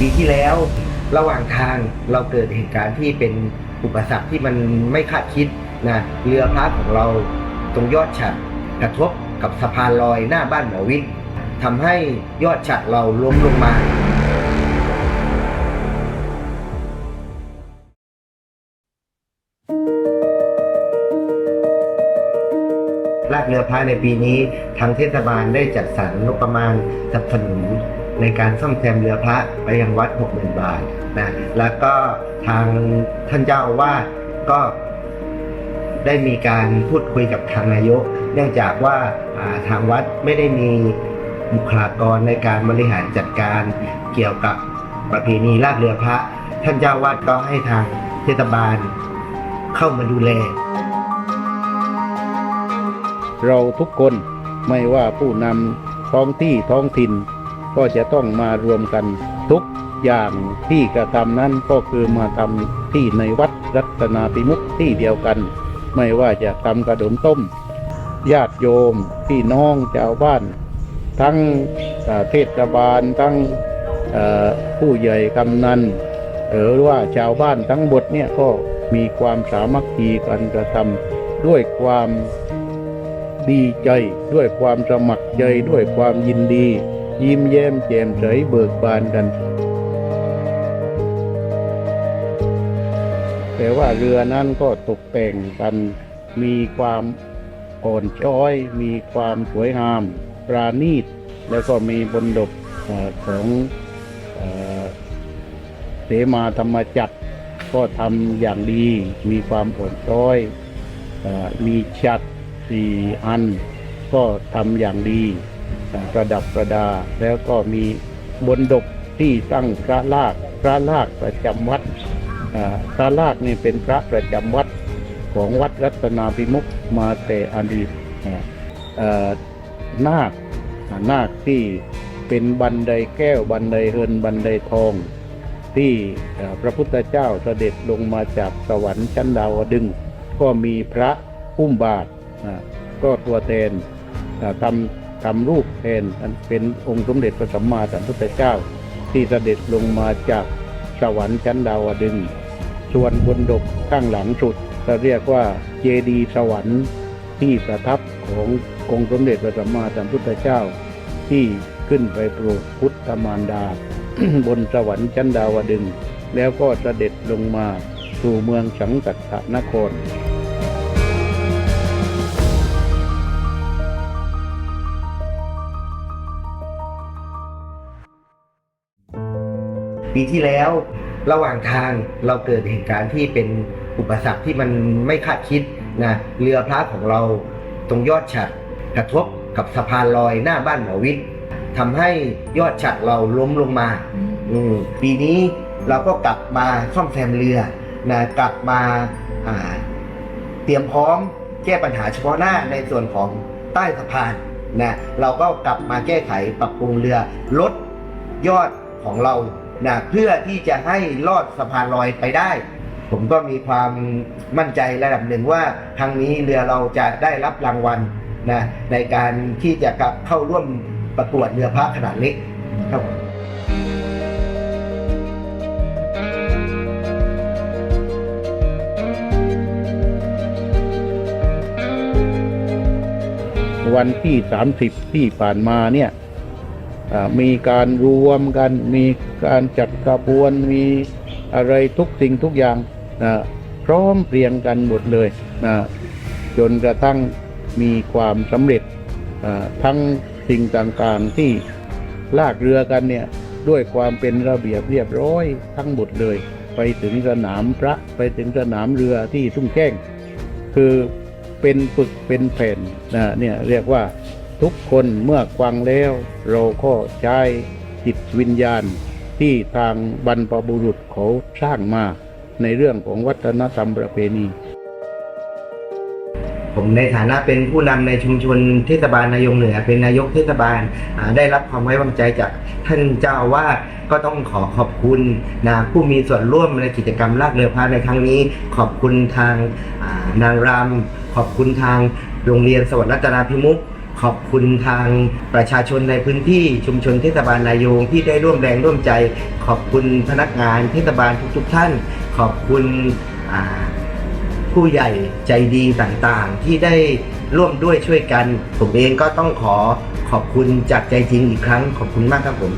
ปีที่แล้ว ระหว่างทางเราเกิดเหตุการณ์ที่เป็นอุปสรรคที่มันไม่คาดคิดนะเรือพระของเราตรงยอดฉัดกระทบกับสะพานลอยหน้าบ้านหมอวิทย์ทำให้ยอดฉัดเราล้มลงมาลากเรือพระในปีนี้ ทางเทศบาลได้จัดสรรงบประมาณสนับสนุน ในการซ่อมแซมเรือพระไปยังวัด60,000บาทนะแล้วก็ทางท่านเจ้าอาวาสก็ได้มีการพูดคุยกับทางนายก เนื่องจากว่าทางวัดไม่ได้มีบุคลากรในการบริหารจัดการเกี่ยวกับประเพณีลากเรือพระ ท่านเจ้าอาวาดก็ให้ทางเทศบาลเข้ามาดูแล เราทุกคนไม่ว่าผู้นำท้องที่ท้องถิ่น ก็จะต้องมารวมกันทุกอย่างที่กระทำนั้นก็คือมาทำที่ในวัดรัตนาพิมุขที่เดียวกัน ไม่ว่าจะทำกระดมต้ม ญาติโยมพี่น้องชาวบ้าน ทั้งเทศบาลทั้งผู้ใหญ่กำนันหรือว่าชาวบ้านทั้งหมดเนี่ยก็มีความสามัคคีกันกระทำด้วยความดีใจด้วยความสมัครใจด้วยความยินดี ยิ้มแย้มแจ่มใสเบิกบานกัน แต่ว่าเรือนั้นก็ตกแต่งกันมีความอ่อนช้อย มีความสวยงาม ปราณีต แล้วก็มีบนดบอของเสมาธรรมจักรก็ทำอย่างดี มีความอ่อนช้อยอมีฉัดสี่อัน ก็ทำอย่างดี ประดับประดา แล้วก็มีบนดกที่ตั้งพระลาก พระลากประจำวัดพระลากนี่เป็นพระประจำวัดของวัดรัตนาพิมุขมาแต่อดีตอ่าเอ่อนาคอ่านาคที่เป็นบันไดแก้วบันไดเฮินบันไดทอง ที่พระพุทธเจ้าเสด็จลงมาจากสวรรค์ชั้นดาวดึง ก็มีพระพุ่มบาทก็ตัวแทนอ่าทำ ทำรูปแทนอันเป็นองค์สมเด็จพระสัมมาสัมพุทธเจ้า ที่เสด็จลงมาจากสวรรค์ชั้นดาวดึงส่วนบนดกข้างหลังสุดเราเรียกว่าเจดีย์สวรรค์ที่ประทับขององค์สมเด็จพระสัมมาสัมพุทธเจ้า ที่ขึ้นไปโปรดพุทธมารดา บนสวรรค์ชั้นดาวดึง แล้วก็เสด็จลงมาสู่เมืองสังกัตนคร ปีที่แล้วระหว่างทางเราเกิดเหตุการณ์ที่เป็นอุปสรรคที่มันไม่คาดคิดนะเรือพระของเราตรงยอดฉัดกระทบกับสะพานลอยหน้าบ้านหมอวิทย์ทำให้ยอดฉัดเราล้มลงมาอืมปีนี้เราก็กลับมาซ่อมแซมเรือนะกลับมาอ่าเตรียมพร้อมแก้ปัญหาเฉพาะหน้าในส่วนของใต้สะพานนะเราก็กลับมาแก้ไขปรับปรุงเรือลดยอดของเรา นะเพื่อที่จะให้ลอดสะพานลอยไปได้ ผมก็มีความมั่นใจระดับหนึ่งว่าครั้งนี้เรือเราจะได้รับรางวัลนะในการที่จะกับเข้าร่วมประกวดเรือพระขนาดเล็กครับผมวันที่ 30 ที่ผ่านมาเนี่ย มีการรวมกัน มีการจัดกระบวน มีอะไรทุกสิ่งทุกอย่างนะพร้อมเพรียงกันหมดเลยนะจนกระทั่งมีความสำเร็จทั้งสิ่งต่างๆที่ลากเรือกันเนี่ยด้วยความเป็นระเบียบเรียบร้อยทั้งหมดเลย ไปถึงสนามพระไปถึงสนามเรือที่ทุ่งแก้ง คือเป็นปึกเป็นแผ่นนะเนี่ยเรียกว่า ทุกคนเมื่อฟังแล้ว เราก็ใช้จิตวิญญาณที่ทางบรรพบุรุษเขาสร้างมาในเรื่องของวัฒนธรรมประเพณี ผมในฐานะเป็นผู้นำในชุมชนเทศบาลนายงเหนือ เป็นนายกเทศบาลได้รับความไว้วางใจจากท่านเจ้าอาวาสก็ต้องขอขอบคุณนะผู้มีส่วนร่วมในกิจกรรมลากเรือพระในครั้งนี้ ขอบคุณทางานางรำขอบคุณทางโรงเรียนสวัสดิ์รัตนาพิมุข ขอบคุณทางประชาชนในพื้นที่ชุมชนเทศบาลนายงที่ได้ร่วมแรงร่วมใจ ขอบคุณพนักงานเทศบาลทุกๆท่าน ขอบคุณผู้ใหญ่ใจดีต่างๆ ที่ได้ร่วมด้วยช่วยกัน ผมเองก็ต้องขอขอบคุณจากใจจริงอีกครั้งขอบคุณมากครับผม